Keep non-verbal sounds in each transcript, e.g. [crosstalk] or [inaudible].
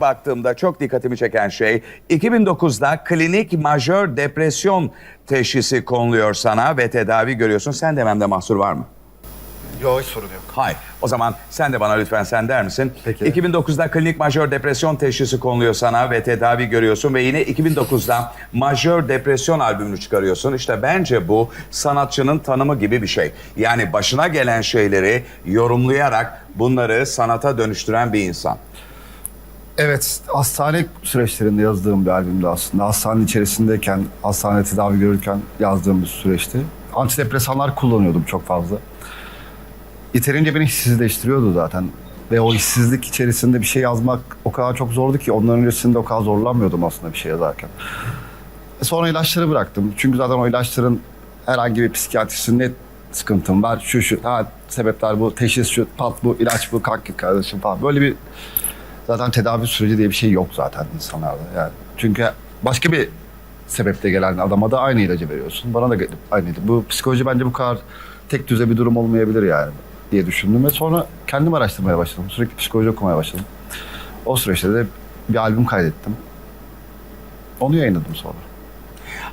Baktığımda çok dikkatimi çeken şey 2009'da klinik majör depresyon teşhisi konuluyor sana ve tedavi görüyorsun. Sen dememde mahsur var mı? Yok hiç sorun yok. Hayır. O zaman sen de bana lütfen sen der misin? Peki. 2009'da klinik majör depresyon teşhisi konuluyor sana ve tedavi görüyorsun ve yine 2009'da majör depresyon albümünü çıkarıyorsun. İşte bence bu sanatçının tanımı gibi bir şey. Yani başına gelen şeyleri yorumlayarak bunları sanata dönüştüren bir insan. Evet, hastane süreçlerinde yazdığım bir albümdü aslında. Hastanenin içerisindeyken, hastanede tedavi görürken yazdığım bir süreçti. Antidepresanlar kullanıyordum çok fazla. Yeterince beni hissizleştiriyordu zaten. Ve o hissizlik içerisinde bir şey yazmak o kadar çok zordu ki onların öncesinde o kadar zorlanmıyordum aslında bir şey yazarken. E Sonra ilaçları bıraktım. Çünkü zaten o ilaçların herhangi bir psikiyatrisinde sıkıntım var. Şu şu, ha sebepler bu, teşhis şu, pat bu, ilaç bu, kalk git kardeşim falan. Böyle bir zaten tedavi süreci diye bir şey yok zaten insanlarda. Yani çünkü başka bir sebeple gelen adama da aynı ilacı veriyorsun. Bana da gelip aynıydı. Bu psikoloji bence bu kadar tek düze bir durum olmayabilir yani diye düşündüm ve sonra kendim araştırmaya başladım. Sürekli psikoloji okumaya başladım. O süreçte de bir albüm kaydettim. Onu yayınladım sonra.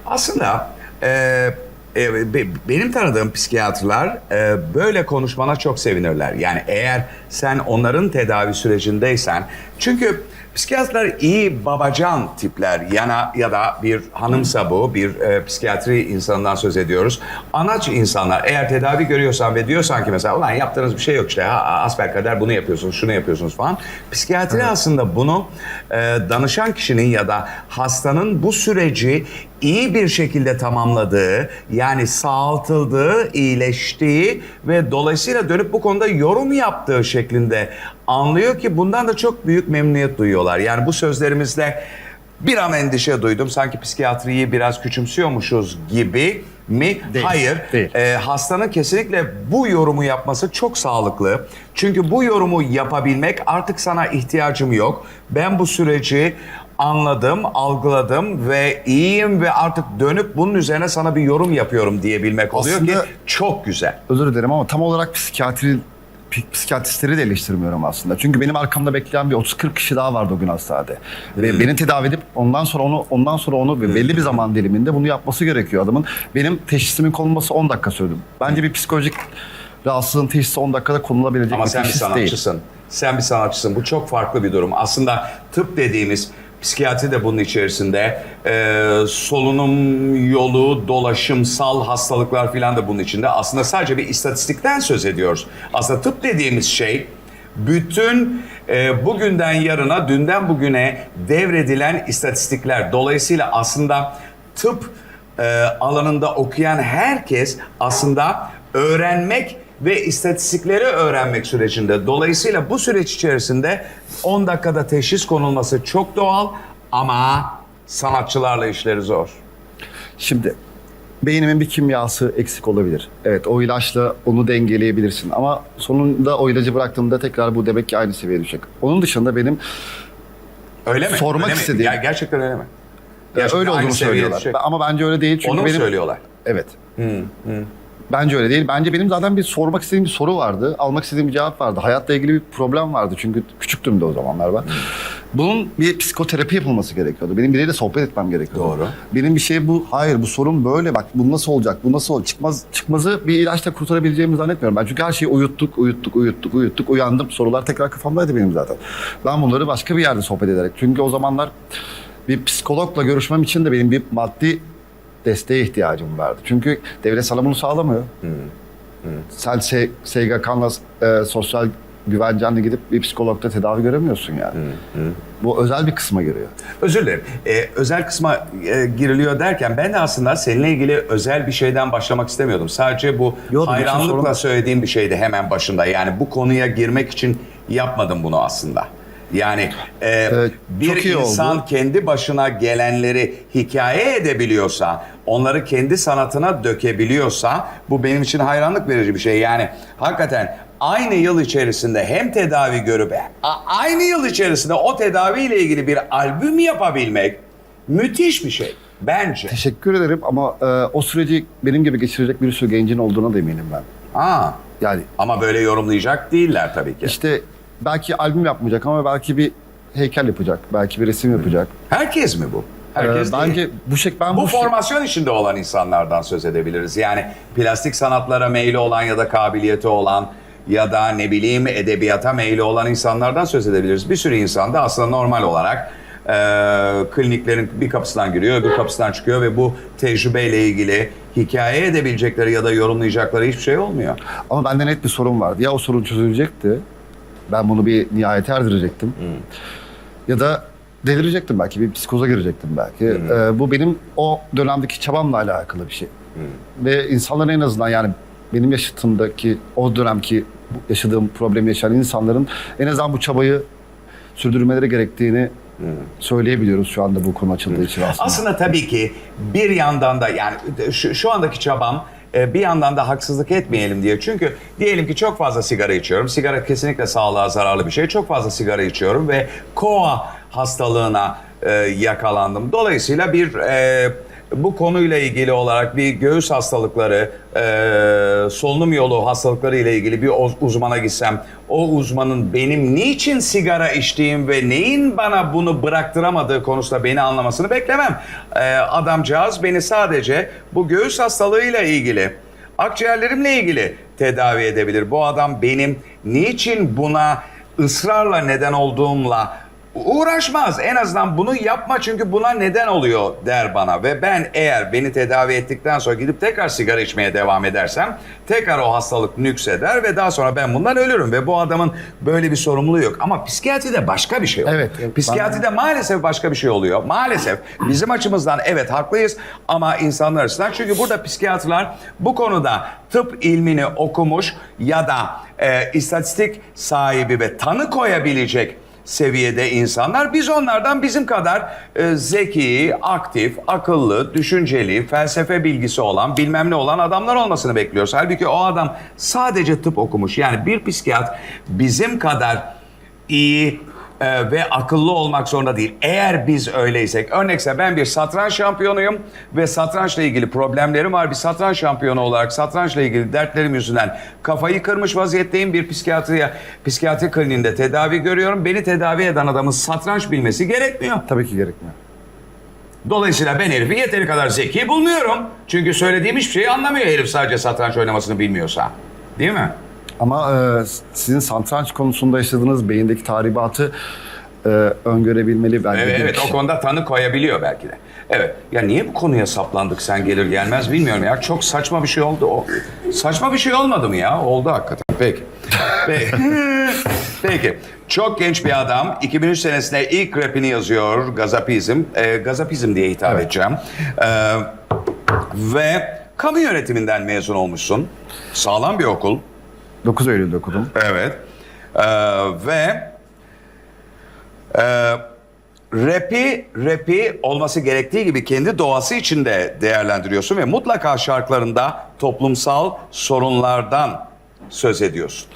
Aslında e, e, be- benim tanıdığım psikiyatrlar e, böyle konuşmana çok sevinirler. Yani eğer sen onların tedavi sürecindeysen çünkü psikiyatrlar iyi babacan tipler yana ya da bir hanımsa bu bir e, psikiyatri insanından söz ediyoruz. Anaç insanlar eğer tedavi görüyorsan ve diyorsan ki mesela ulan yaptığınız bir şey yok işte ha, asbelkader bunu yapıyorsunuz şunu yapıyorsunuz falan. Psikiyatri aslında bunu e, danışan kişinin ya da hastanın bu süreci iyi bir şekilde tamamladığı, yani sağaltıldığı, iyileştiği ve dolayısıyla dönüp bu konuda yorum yaptığı şeklinde anlıyor ki bundan da çok büyük memnuniyet duyuyorlar. Yani bu sözlerimizle bir an endişe duydum. Sanki psikiyatriyi biraz küçümsüyormuşuz gibi mi? Değil, Hayır. değil. Ee, hastanın kesinlikle bu yorumu yapması çok sağlıklı. Çünkü bu yorumu yapabilmek artık sana ihtiyacım yok. Ben bu süreci anladım, algıladım ve iyiyim ve artık dönüp bunun üzerine sana bir yorum yapıyorum diyebilmek oluyor Aslında- ki çok güzel. Özür dilerim ama tam olarak psikiyatri pi- psikiyatristleri de eleştirmiyorum aslında. Çünkü benim arkamda bekleyen bir 30-40 kişi daha vardı o gün hastanede. Ve beni tedavi edip ondan sonra onu ondan sonra onu ve belli bir zaman diliminde bunu yapması gerekiyor adamın. Benim teşhisimin konulması 10 dakika sürdü. Bence bir psikolojik rahatsızlığın teşhisi 10 dakikada konulabilecek Ama bir sen bir teşhis değil. sanatçısın. Sen bir sanatçısın. Bu çok farklı bir durum. Aslında tıp dediğimiz psikiyatri de bunun içerisinde. Ee, solunum yolu, dolaşımsal hastalıklar filan da bunun içinde. Aslında sadece bir istatistikten söz ediyoruz. Aslında tıp dediğimiz şey bütün e, bugünden yarına, dünden bugüne devredilen istatistikler. Dolayısıyla aslında tıp e, alanında okuyan herkes aslında öğrenmek ve istatistikleri öğrenmek sürecinde. Dolayısıyla bu süreç içerisinde 10 dakikada teşhis konulması çok doğal ama sanatçılarla işleri zor. Şimdi beynimin bir kimyası eksik olabilir. Evet o ilaçla onu dengeleyebilirsin ama sonunda o ilacı bıraktığımda tekrar bu demek ki aynı seviyeye düşecek. Onun dışında benim Öyle mi? Sormak öyle mi? istediğim- Ya gerçekten öyle mi? Gerçekten öyle olduğunu söylüyorlar. düşecek. Ama bence öyle değil çünkü Onu benim söylüyorlar? Evet. Bence öyle değil. Bence benim zaten bir sormak istediğim bir soru vardı. Almak istediğim bir cevap vardı. Hayatla ilgili bir problem vardı. Çünkü küçüktüm de o zamanlar ben. Bunun bir psikoterapi yapılması gerekiyordu. Benim biriyle sohbet etmem gerekiyordu. Doğru. Benim bir şey bu. Hayır bu sorun böyle. Bak bu nasıl olacak? Bu nasıl olacak? Çıkmaz, çıkmazı bir ilaçla kurtarabileceğimi zannetmiyorum. Ben çünkü her şeyi uyuttuk, uyuttuk, uyuttuk, uyuttuk. Uyandım. Sorular tekrar kafamdaydı benim zaten. Ben bunları başka bir yerde sohbet ederek. Çünkü o zamanlar bir psikologla görüşmem için de benim bir maddi desteğe ihtiyacım vardı. Çünkü devlet sana bunu sağlamıyor. Sen S- SGK'nla e, sosyal güvencenle gidip bir psikologda tedavi göremiyorsun yani. Bu özel bir kısma giriyor. Özür dilerim. Ee, özel kısma e, giriliyor derken ben de aslında seninle ilgili özel bir şeyden başlamak istemiyordum. Sadece bu Yok, sorun hayranlıkla yok. söylediğim bir şeydi hemen başında. Yani bu konuya girmek için yapmadım bunu aslında. Yani e, bir çok iyi insan oldu. kendi başına gelenleri hikaye edebiliyorsa, onları kendi sanatına dökebiliyorsa bu benim için hayranlık verici bir şey. Yani hakikaten aynı yıl içerisinde hem tedavi görüp aynı yıl içerisinde o tedaviyle ilgili bir albüm yapabilmek müthiş bir şey bence. Teşekkür ederim ama e, o süreci benim gibi geçirecek bir sürü gencin olduğuna da eminim ben. Aa, Yani ama böyle yorumlayacak değiller tabii ki. işte belki albüm yapmayacak ama belki bir heykel yapacak, belki bir resim yapacak. Herkes mi bu? Herkes Ee, değil. bence bu şey ben Bu bu, şey- formasyon içinde olan insanlardan söz edebiliriz. Yani plastik sanatlara meyli olan ya da kabiliyeti olan ya da ne bileyim edebiyata meyli olan insanlardan söz edebiliriz. Bir sürü insan da aslında normal olarak e, kliniklerin bir kapısından giriyor, öbür kapısından çıkıyor ve bu tecrübeyle ilgili hikaye edebilecekleri ya da yorumlayacakları hiçbir şey olmuyor. ama bende net bir sorun vardı. Ya o sorun çözülecekti. Ben bunu bir nihayete erdirecektim. Ya da delirecektim belki, bir psikoza girecektim belki. Ee, bu benim o dönemdeki çabamla alakalı bir şey. Ve insanların en azından yani benim yaşıtımdaki, o dönemki yaşadığım problemi yaşayan insanların en azından bu çabayı sürdürmeleri gerektiğini söyleyebiliyoruz şu anda bu konu açıldığı için aslında. Aslında tabii ki bir yandan da yani şu, şu andaki çabam e, bir yandan da haksızlık etmeyelim diye. Çünkü diyelim ki çok fazla sigara içiyorum. Sigara kesinlikle sağlığa zararlı bir şey. Çok fazla sigara içiyorum ve koa hastalığına e, yakalandım. Dolayısıyla bir e, bu konuyla ilgili olarak bir göğüs hastalıkları, e, solunum yolu hastalıkları ile ilgili bir uzmana gitsem, o uzmanın benim niçin sigara içtiğim ve neyin bana bunu bıraktıramadığı konusunda beni anlamasını beklemem. E, adamcağız beni sadece bu göğüs hastalığıyla ilgili, akciğerlerimle ilgili tedavi edebilir. Bu adam benim niçin buna ısrarla neden olduğumla uğraşmaz. En azından bunu yapma çünkü buna neden oluyor der bana. Ve ben eğer beni tedavi ettikten sonra gidip tekrar sigara içmeye devam edersem tekrar o hastalık nükseder ve daha sonra ben bundan ölürüm. Ve bu adamın böyle bir sorumluluğu yok. Ama psikiyatride başka bir şey oluyor. Evet. Psikiyatride maalesef başka bir şey oluyor. Maalesef bizim açımızdan evet haklıyız ama insanlar açısından çünkü burada psikiyatrlar bu konuda tıp ilmini okumuş ya da e, istatistik sahibi ve tanı koyabilecek seviyede insanlar. Biz onlardan bizim kadar e, zeki, aktif, akıllı, düşünceli, felsefe bilgisi olan, bilmem ne olan adamlar olmasını bekliyoruz. Halbuki o adam sadece tıp okumuş. Yani bir psikiyat bizim kadar iyi e, ve akıllı olmak zorunda değil. Eğer biz öyleysek, örnekse ben bir satranç şampiyonuyum ve satrançla ilgili problemlerim var. Bir satranç şampiyonu olarak satrançla ilgili dertlerim yüzünden kafayı kırmış vaziyetteyim. Bir psikiyatriye, psikiyatri kliniğinde tedavi görüyorum. Beni tedavi eden adamın satranç bilmesi gerekmiyor. Tabii ki gerekmiyor. Dolayısıyla ben herifi yeteri kadar zeki bulmuyorum. Çünkü söylediğim hiçbir şeyi anlamıyor herif sadece satranç oynamasını bilmiyorsa. Değil mi? Ama e, sizin satranç konusunda yaşadığınız beyindeki tahribatı e, öngörebilmeli bence. Evet, evet o konuda tanı koyabiliyor belki de. Evet. Ya niye bu konuya saplandık sen gelir gelmez bilmiyorum ya. Çok saçma bir şey oldu o. Saçma bir şey olmadı mı ya? Oldu hakikaten. Peki. Peki. [laughs] Peki. Çok genç bir adam. 2003 senesinde ilk rapini yazıyor. Gazapizm. Ee, Gazapizm diye hitap edeceğim. Ee, ve kamu yönetiminden mezun olmuşsun. Sağlam bir okul. 9 Eylül'de okudum. Evet. Ee, ve e, rapi, rapi olması gerektiği gibi kendi doğası içinde değerlendiriyorsun ve mutlaka şarkılarında toplumsal sorunlardan söz ediyorsun.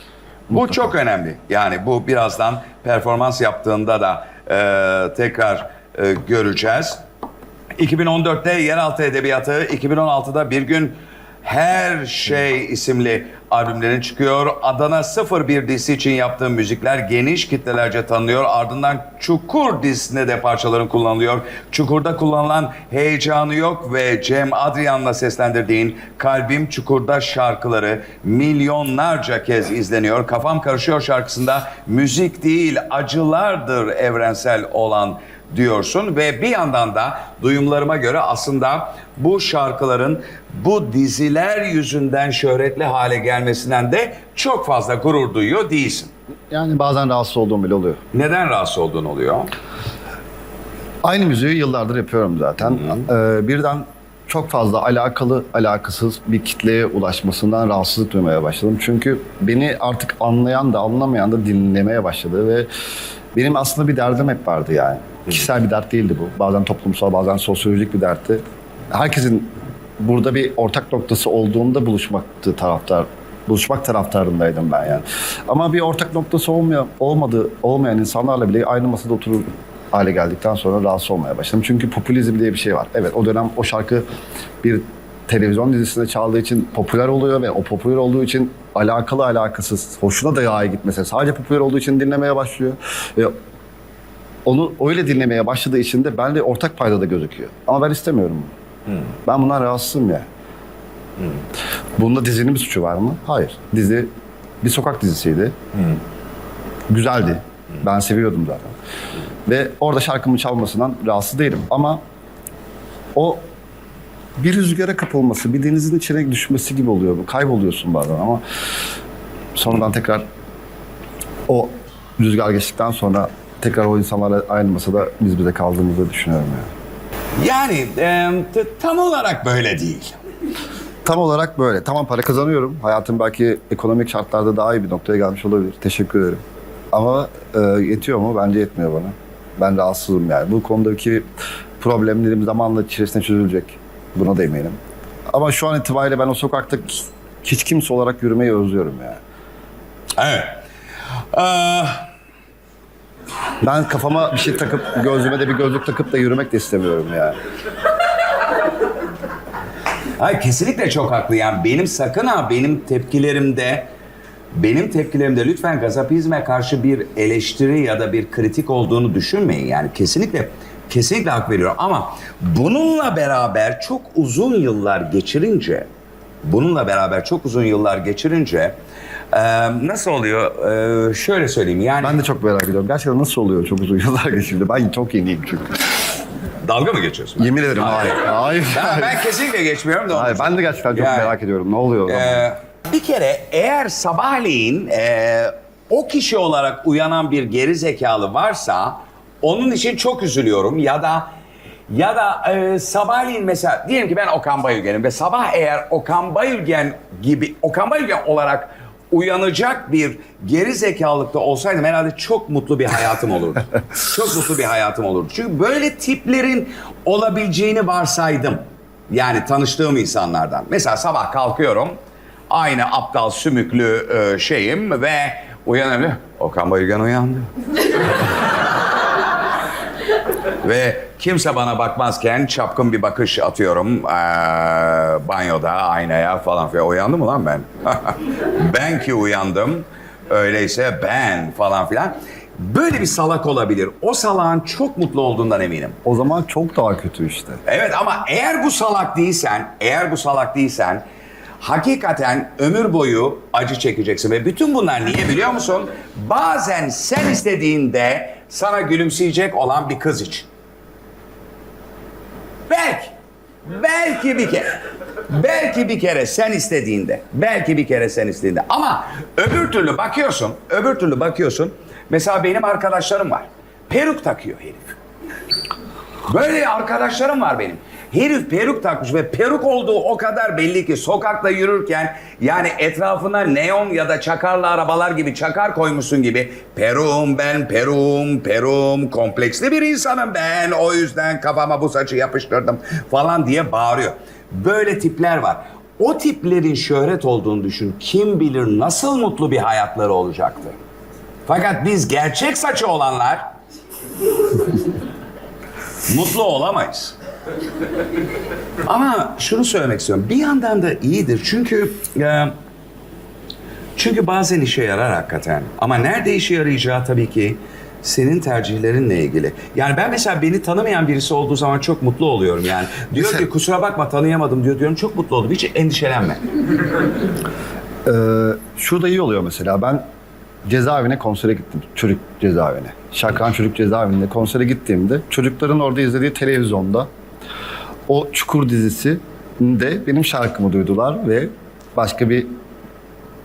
Bu çok önemli. Yani bu birazdan performans yaptığında da e, tekrar e, göreceğiz. 2014'te Yeraltı Edebiyatı, 2016'da Bir Gün Her Şey isimli albümlerin çıkıyor. Adana 01 dizisi için yaptığım müzikler geniş kitlelerce tanınıyor. Ardından Çukur dizisinde de parçaların kullanılıyor. Çukur'da kullanılan Heyecanı Yok ve Cem Adrian'la seslendirdiğin Kalbim Çukur'da şarkıları milyonlarca kez izleniyor. Kafam Karışıyor şarkısında müzik değil acılardır evrensel olan diyorsun ve bir yandan da duyumlarıma göre aslında bu şarkıların bu diziler yüzünden şöhretli hale gelmesinden de çok fazla gurur duyuyor değilsin. Yani bazen rahatsız olduğum bile oluyor. Neden rahatsız olduğun oluyor? Aynı müziği yıllardır yapıyorum zaten. Ee, birden çok fazla alakalı, alakasız bir kitleye ulaşmasından rahatsızlık duymaya başladım. Çünkü beni artık anlayan da anlamayan da dinlemeye başladı ve benim aslında bir derdim hep vardı yani. Kişisel bir dert değildi bu. Bazen toplumsal, bazen sosyolojik bir dertti. Herkesin burada bir ortak noktası olduğunda buluşmaktı taraftar. Buluşmak taraftarındaydım ben yani. Ama bir ortak noktası olmuyor, olmadı, olmayan insanlarla bile aynı masada oturur hale geldikten sonra rahatsız olmaya başladım. Çünkü popülizm diye bir şey var. Evet o dönem o şarkı bir televizyon dizisinde çaldığı için popüler oluyor ve o popüler olduğu için alakalı alakasız, hoşuna da yağı gitmese sadece popüler olduğu için dinlemeye başlıyor. Ve onu öyle dinlemeye başladığı için de bende ortak payda da gözüküyor. Ama ben istemiyorum bunu. Ben bundan rahatsızım ya. Bunda dizinin bir suçu var mı? Hayır. Dizi bir sokak dizisiydi. Güzeldi. Ben seviyordum zaten. Ve orada şarkımın çalmasından rahatsız değilim. Ama o bir rüzgara kapılması, bir denizin içine düşmesi gibi oluyor. Kayboluyorsun bazen ama sonradan tekrar o rüzgar geçtikten sonra tekrar o insanlarla aynı masada biz bize kaldığımızı düşünüyorum yani. Yani e, tam olarak böyle değil. Tam olarak böyle. Tamam para kazanıyorum. Hayatım belki ekonomik şartlarda daha iyi bir noktaya gelmiş olabilir. Teşekkür ederim. Ama e, yetiyor mu? Bence yetmiyor bana. Ben rahatsızım yani. Bu konudaki problemlerim zamanla içerisinde çözülecek. Buna da eminim. Ama şu an itibariyle ben o sokakta hiç kimse olarak yürümeyi özlüyorum yani. Evet. Ee, Ben kafama bir şey takıp, gözüme de bir gözlük takıp da yürümek de istemiyorum yani. Hayır kesinlikle çok haklı. Yani benim sakın ha benim tepkilerimde benim tepkilerimde lütfen gazapizme karşı bir eleştiri ya da bir kritik olduğunu düşünmeyin. Yani kesinlikle kesinlikle hak veriyorum ama bununla beraber çok uzun yıllar geçirince bununla beraber çok uzun yıllar geçirince e, nasıl oluyor? E, şöyle söyleyeyim yani Ben de çok merak ediyorum. Gerçekten nasıl oluyor çok uzun yıllar geçirdi. Ben çok yeniyim çünkü. dalga mı geçiyorsun? Yemin ederim hayır. Hayır. Ben, ben kesinlikle geçmiyorum da. Hayır, ben de gerçekten çok Yani- merak ediyorum. Ne oluyor? Ee, bir kere eğer sabahleyin e, o kişi olarak uyanan bir geri zekalı varsa onun için çok üzülüyorum ya da ya da e, sabahleyin mesela diyelim ki ben Okan Bayülgen'im ve sabah eğer Okan Bayülgen gibi Okan Bayülgen olarak uyanacak bir geri zekalıkta olsaydım herhalde çok mutlu bir hayatım olurdu. [laughs] çok mutlu bir hayatım olurdu. Çünkü böyle tiplerin olabileceğini varsaydım. Yani tanıştığım insanlardan. Mesela sabah kalkıyorum. Aynı aptal sümüklü e, şeyim ve uyanıyorum. Okan Bayülgen uyandı. [laughs] ve kimse bana bakmazken çapkın bir bakış atıyorum eee, banyoda aynaya falan filan. Uyandım mı lan ben? [laughs] ben ki uyandım. Öyleyse ben falan filan. Böyle bir salak olabilir. O salağın çok mutlu olduğundan eminim. O zaman çok daha kötü işte. Evet ama eğer bu salak değilsen, eğer bu salak değilsen hakikaten ömür boyu acı çekeceksin ve bütün bunlar niye biliyor musun? Bazen sen istediğinde sana gülümseyecek olan bir kız için. Belki, belki bir kere. Belki bir kere sen istediğinde, belki bir kere sen istediğinde. Ama öbür türlü bakıyorsun, öbür türlü bakıyorsun. Mesela benim arkadaşlarım var. Peruk takıyor herif. Böyle arkadaşlarım var benim. Herif peruk takmış ve peruk olduğu o kadar belli ki sokakta yürürken yani etrafına neon ya da çakarlı arabalar gibi çakar koymuşsun gibi perum ben perum perum kompleksli bir insanım ben o yüzden kafama bu saçı yapıştırdım falan diye bağırıyor. Böyle tipler var. O tiplerin şöhret olduğunu düşün. Kim bilir nasıl mutlu bir hayatları olacaktı. Fakat biz gerçek saçı olanlar [laughs] mutlu olamayız. [laughs] Ama şunu söylemek istiyorum. Bir yandan da iyidir. Çünkü e, çünkü bazen işe yarar hakikaten. Ama nerede işe yarayacağı tabii ki senin tercihlerinle ilgili. Yani ben mesela beni tanımayan birisi olduğu zaman çok mutlu oluyorum yani. Diyor ki kusura bakma tanıyamadım diyor diyorum çok mutlu oldum. Hiç endişelenme. [laughs] Ee, şurada iyi oluyor mesela. Ben cezaevine konsere gittim. Çocuk cezaevine. Şakran Çocuk Cezaevinde konsere gittiğimde çocukların orada izlediği televizyonda o Çukur dizisi de benim şarkımı duydular ve başka bir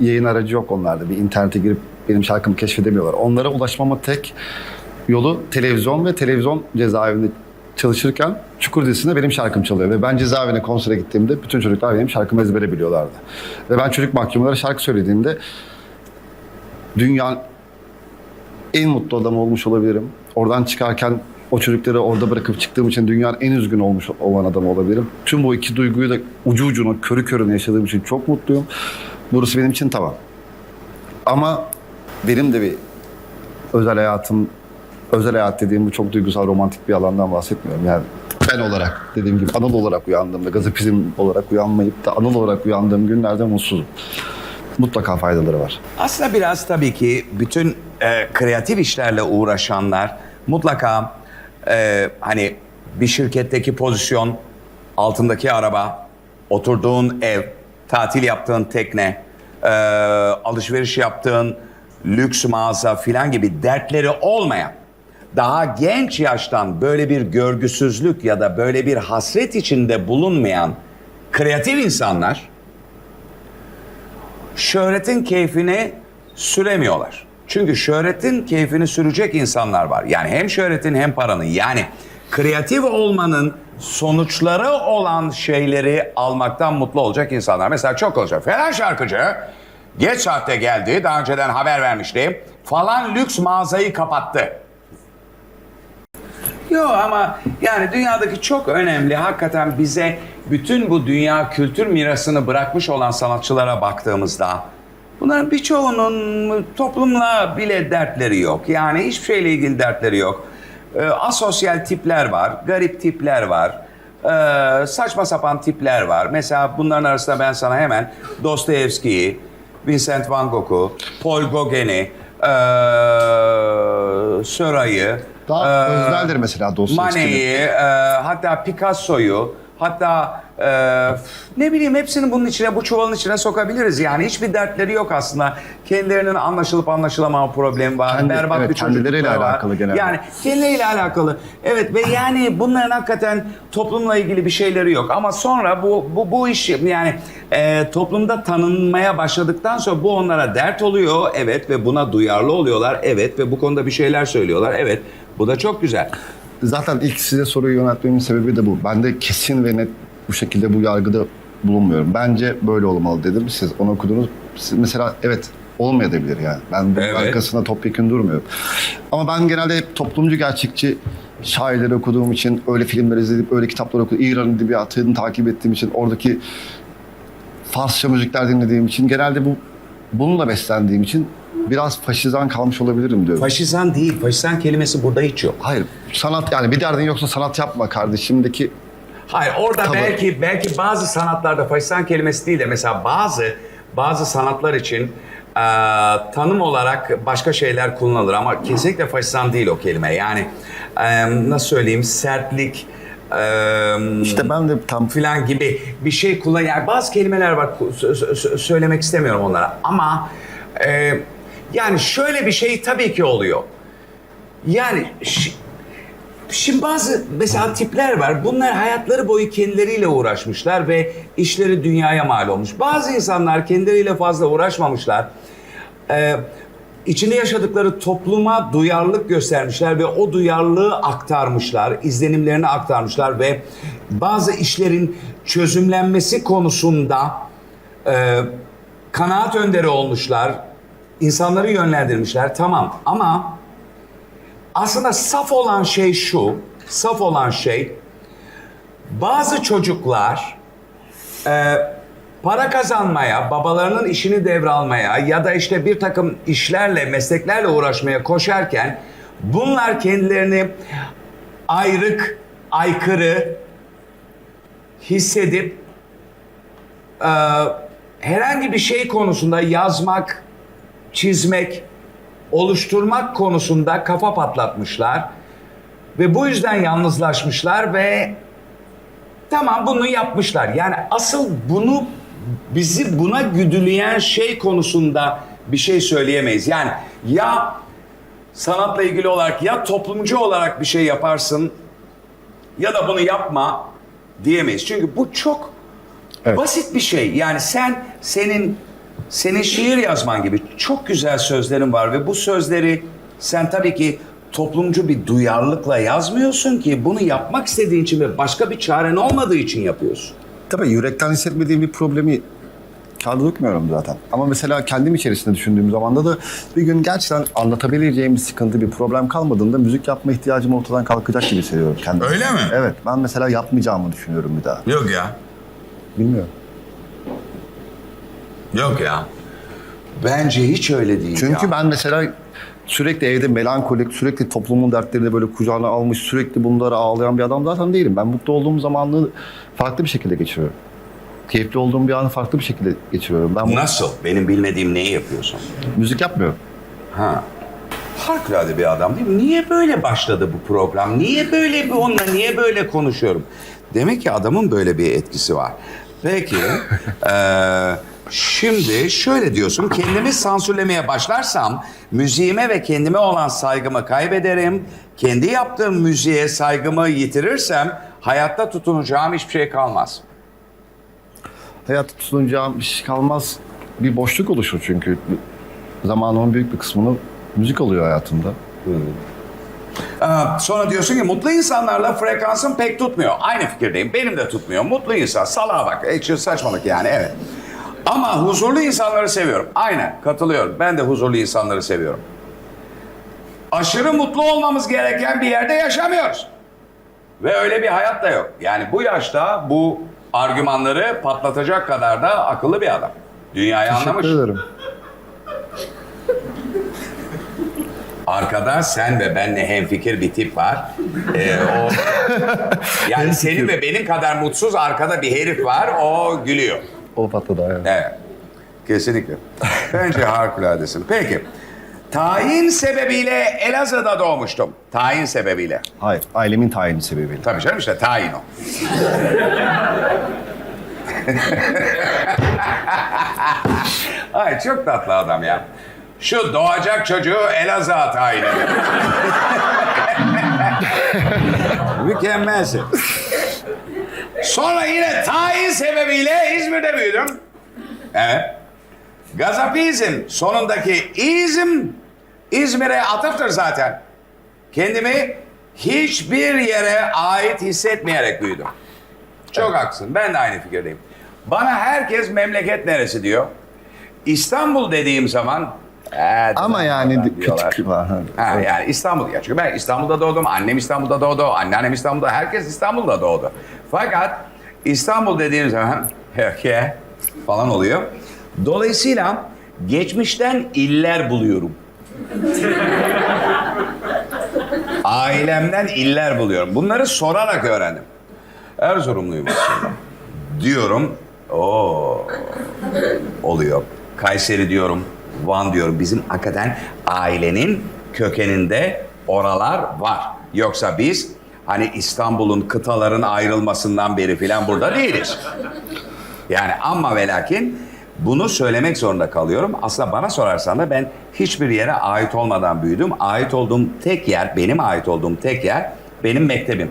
yayın aracı yok onlarda. Bir internete girip benim şarkımı keşfedemiyorlar. Onlara ulaşmama tek yolu televizyon ve televizyon cezaevinde çalışırken Çukur dizisinde benim şarkım çalıyor. Ve ben cezaevine konsere gittiğimde bütün çocuklar benim şarkımı ezbere biliyorlardı. Ve ben çocuk mahkumlara şarkı söylediğimde dünyanın en mutlu adam olmuş olabilirim. Oradan çıkarken o çocukları orada bırakıp çıktığım için dünyanın en üzgün olmuş olan adam olabilirim. Tüm bu iki duyguyu da ucu ucuna, körü körüne yaşadığım için çok mutluyum. Burası benim için tamam. Ama benim de bir özel hayatım, özel hayat dediğim bu çok duygusal, romantik bir alandan bahsetmiyorum. Yani ben olarak dediğim gibi anıl olarak uyandığımda, gazapizm olarak uyanmayıp da anıl olarak uyandığım günlerde mutsuzum. Mutlaka faydaları var. Aslında biraz tabii ki bütün e, kreatif işlerle uğraşanlar mutlaka e, hani bir şirketteki pozisyon, altındaki araba, oturduğun ev, tatil yaptığın tekne, e, alışveriş yaptığın lüks mağaza filan gibi dertleri olmayan, daha genç yaştan böyle bir görgüsüzlük ya da böyle bir hasret içinde bulunmayan kreatif insanlar şöhretin keyfini süremiyorlar. Çünkü şöhretin keyfini sürecek insanlar var. Yani hem şöhretin hem paranın. Yani kreatif olmanın sonuçları olan şeyleri almaktan mutlu olacak insanlar. Mesela çok olacak. Falan şarkıcı geç saatte geldi. Daha önceden haber vermişti. Falan lüks mağazayı kapattı. Yok ama yani dünyadaki çok önemli hakikaten bize bütün bu dünya kültür mirasını bırakmış olan sanatçılara baktığımızda bunların birçoğunun toplumla bile dertleri yok. Yani hiçbir şeyle ilgili dertleri yok. Ee, asosyal tipler var, garip tipler var. ee, saçma sapan tipler var. Mesela bunların arasında ben sana hemen Dostoyevski'yi, Vincent van Gogh'u, Paul Gauguin'i, ee, Söray'ı, Daha ee, özneldir mesela Dostoyevski'nin. Manet'i, e, hatta Picasso'yu, hatta e, ne bileyim hepsini bunun içine, bu çuvalın içine sokabiliriz. Yani hiçbir dertleri yok aslında. Kendilerinin anlaşılıp anlaşılamama problemi var. Kendi- berbat evet, bir kendileriyle var. alakalı genelde. Yani kendileriyle alakalı. Evet ve yani bunların hakikaten toplumla ilgili bir şeyleri yok. Ama sonra bu bu bu iş yani e, toplumda tanınmaya başladıktan sonra bu onlara dert oluyor. Evet ve buna duyarlı oluyorlar. Evet ve bu konuda bir şeyler söylüyorlar. Evet. Bu da çok güzel. Zaten ilk size soruyu yöneltmemin sebebi de bu. Ben de kesin ve net bu şekilde bu yargıda bulunmuyorum. Bence böyle olmalı dedim. Siz onu okudunuz. Siz mesela evet olmayabilir yani. Ben bunun Evet. arkasında topyekun durmuyorum. Ama ben genelde hep toplumcu gerçekçi şairleri okuduğum için, öyle filmler izleyip, öyle kitaplar okudum, İran edebiyatını takip ettiğim için, oradaki Farsça müzikler dinlediğim için, genelde bu bununla beslendiğim için biraz faşizan kalmış olabilirim diyorum. Faşizan değil. Faşizan kelimesi burada hiç yok. Hayır, sanat yani bir derdin yoksa sanat yapma kardeşimdeki Hayır orada Tabii. belki belki bazı sanatlarda faşizan kelimesi değil de mesela bazı bazı sanatlar için e, tanım olarak başka şeyler kullanılır ama kesinlikle faşizan değil o kelime. Yani e, nasıl söyleyeyim sertlik e, işte ben de tam filan gibi bir şey kullan. Yani bazı kelimeler var sö- sö- sö- söylemek istemiyorum onlara ama e, yani şöyle bir şey tabii ki oluyor. Yani şi- Şimdi bazı mesela tipler var. Bunlar hayatları boyu kendileriyle uğraşmışlar ve işleri dünyaya mal olmuş. Bazı insanlar kendileriyle fazla uğraşmamışlar. Ee, içinde yaşadıkları topluma duyarlılık göstermişler ve o duyarlılığı aktarmışlar, izlenimlerini aktarmışlar ve bazı işlerin çözümlenmesi konusunda e, kanaat önderi olmuşlar, insanları yönlendirmişler. Tamam ama aslında saf olan şey şu, saf olan şey bazı çocuklar e, para kazanmaya, babalarının işini devralmaya ya da işte bir takım işlerle, mesleklerle uğraşmaya koşarken bunlar kendilerini ayrık, aykırı hissedip e, herhangi bir şey konusunda yazmak, çizmek, oluşturmak konusunda kafa patlatmışlar ve bu yüzden yalnızlaşmışlar ve tamam bunu yapmışlar. Yani asıl bunu bizi buna güdüleyen şey konusunda bir şey söyleyemeyiz. Yani ya sanatla ilgili olarak ya toplumcu olarak bir şey yaparsın ya da bunu yapma diyemeyiz. Çünkü bu çok Evet. basit bir şey. Yani sen senin senin şiir yazman gibi çok güzel sözlerin var ve bu sözleri sen tabii ki toplumcu bir duyarlılıkla yazmıyorsun ki bunu yapmak istediğin için ve başka bir çaren olmadığı için yapıyorsun. Tabii yürekten hissetmediğim bir problemi kağıda dökmüyorum zaten. Ama mesela kendim içerisinde düşündüğüm zaman da bir gün gerçekten anlatabileceğim bir sıkıntı, bir problem kalmadığında müzik yapma ihtiyacım ortadan kalkacak gibi hissediyorum kendimi. Öyle mi? Evet. Ben mesela yapmayacağımı düşünüyorum bir daha. Yok ya. Bilmiyorum. Yok ya. Bence hiç öyle değil Çünkü ya. ben mesela sürekli evde melankolik, sürekli toplumun dertlerini böyle kucağına almış, sürekli bunlara ağlayan bir adam zaten değilim. Ben mutlu olduğum zamanını farklı bir şekilde geçiriyorum. Keyifli olduğum bir anı farklı bir şekilde geçiriyorum. Ben Nasıl? Benim bilmediğim neyi yapıyorsun? müzik yapmıyorum. Ha. Harikulade bir adam değil mi? Niye böyle başladı bu program? Niye böyle bir onunla, niye böyle konuşuyorum? Demek ki adamın böyle bir etkisi var. Peki, [laughs] eee, şimdi şöyle diyorsun, kendimi sansürlemeye başlarsam müziğime ve kendime olan saygımı kaybederim. Kendi yaptığım müziğe saygımı yitirirsem hayatta tutunacağım hiçbir şey kalmaz. Hayatta tutunacağım bir şey kalmaz. Bir boşluk oluşur çünkü. Zamanımın büyük bir kısmını müzik alıyor hayatımda. Ee, Sonra diyorsun ki mutlu insanlarla frekansın pek tutmuyor. Aynı fikirdeyim. Benim de tutmuyor. Mutlu insan. Salağa bak. Ekşi saçmalık yani evet. Ama huzurlu insanları seviyorum. Aynen katılıyorum. Ben de huzurlu insanları seviyorum. Aşırı mutlu olmamız gereken bir yerde yaşamıyoruz. Ve öyle bir hayat da yok. Yani bu yaşta bu argümanları patlatacak kadar da akıllı bir adam. Dünyayı anlamış. Teşekkür ederim. Arkada sen ve benle hemfikir bir tip var. Ee, o [laughs] yani senin ve benim kadar mutsuz arkada bir herif var. O gülüyor. O patladı ayağı. Evet. Kesinlikle. Bence [laughs] harikuladesin. Peki. Tayin sebebiyle Elazığ'da doğmuştum. Tayin sebebiyle. Hayır, ailemin tayini sebebiyle. Tabii canım işte tayin o. [laughs] Ay çok tatlı adam ya. Şu doğacak çocuğu Elazığ'a tayin edin. [laughs] Mükemmelsin. Sonra yine tayin sebebiyle İzmir'de büyüdüm. Evet. Gazapizm sonundaki izm İzmir'e atıftır zaten. Kendimi hiçbir yere ait hissetmeyerek büyüdüm. Çok haklısın. Ben de aynı fikirdeyim. Bana herkes memleket neresi diyor. İstanbul dediğim zaman "Ee, Ama yani diyorlar. küçük var. Ha, yani İstanbul ya çünkü ben İstanbul'da doğdum, annem İstanbul'da doğdu, anneannem İstanbul'da, herkes İstanbul'da doğdu. Fakat İstanbul dediğim zaman [laughs] "Peki" falan oluyor. Dolayısıyla geçmişten iller buluyorum. [laughs] Ailemden iller buluyorum. Bunları sorarak öğrendim. Erzurumluyum aslında. Diyorum. Oo oluyor. Kayseri diyorum, Van diyorum. Bizim hakikaten ailenin kökeninde oralar var. Yoksa biz hani İstanbul'un kıtaların ayrılmasından beri filan burada değiliz. Yani ama ve lakin bunu söylemek zorunda kalıyorum. Aslında bana sorarsan da ben hiçbir yere ait olmadan büyüdüm. Ait olduğum tek yer, benim ait olduğum tek yer benim mektebim.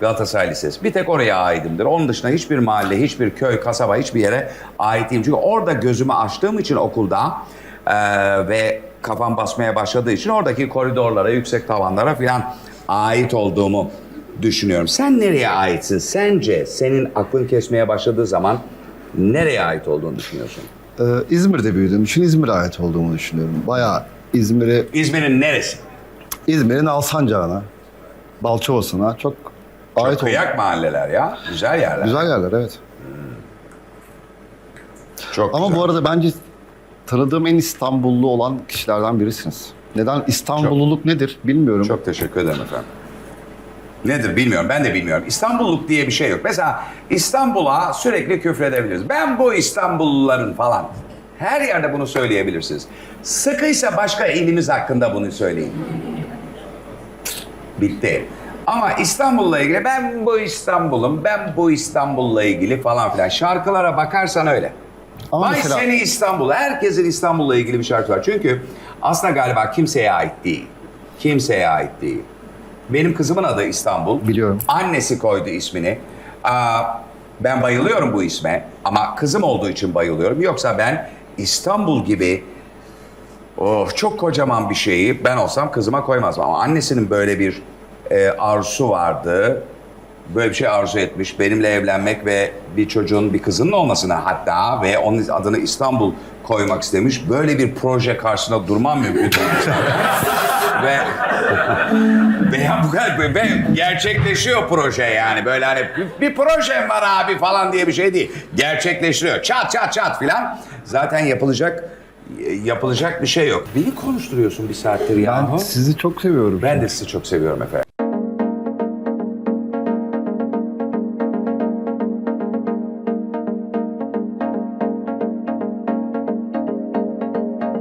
Galatasaray Lisesi. Bir tek oraya aitimdir. Onun dışında hiçbir mahalle, hiçbir köy, kasaba, hiçbir yere ait değilim. Çünkü orada gözümü açtığım için okulda eee, ve kafam basmaya başladığı için oradaki koridorlara, yüksek tavanlara falan ait olduğumu düşünüyorum. Sen nereye aitsin? Sence senin aklın kesmeye başladığı zaman nereye ait olduğunu düşünüyorsun? Ee, İzmir'de büyüdüğüm için İzmir'e ait olduğumu düşünüyorum. Bayağı İzmir'e, İzmir'in neresi? İzmir'in Alsancak'ına, Balçova'sına çok ait oldum. Kıyak mahalleler ya. Güzel yerler. Güzel yerler evet. Çok Ama güzel. bu arada bence tanıdığım en İstanbullu olan kişilerden birisiniz. Neden İstanbulluluk nedir bilmiyorum. Çok teşekkür ederim efendim. Nedir bilmiyorum. Ben de bilmiyorum. İstanbulluk diye bir şey yok. Mesela İstanbul'a sürekli küfredebiliriz. Ben bu İstanbulluların falan. Her yerde bunu söyleyebilirsiniz. Sıkıysa başka ilimiz hakkında bunu söyleyin. Bitti. Ama İstanbul'la ilgili ben bu İstanbul'um, ben bu İstanbul'la ilgili falan filan. Şarkılara bakarsan öyle. Ama Vay mesela- seni İstanbul. Herkesin İstanbul'la ilgili bir şarkı var. Çünkü aslında galiba kimseye ait değil. Kimseye ait değil. Benim kızımın adı İstanbul. Biliyorum. Annesi koydu ismini. Aa, ben bayılıyorum bu isme ama kızım olduğu için bayılıyorum. Yoksa ben İstanbul gibi oh, çok kocaman bir şeyi ben olsam kızıma koymazdım. Ama annesinin böyle bir e, arzusu vardı. Böyle bir şey arzu etmiş. Benimle evlenmek ve bir çocuğun, bir kızının olmasına hatta ve onun adını İstanbul koymak istemiş. Böyle bir proje karşısında durmam mümkün değil. ve ve bu kadar ve gerçekleşiyor proje yani böyle hani bir, bir projem var abi falan diye bir şey değil. Gerçekleşiyor. Çat çat çat filan. Zaten yapılacak yapılacak bir şey yok. Beni konuşturuyorsun bir saattir ya. Ben sizi çok seviyorum. Ben de sizi çok seviyorum efendim.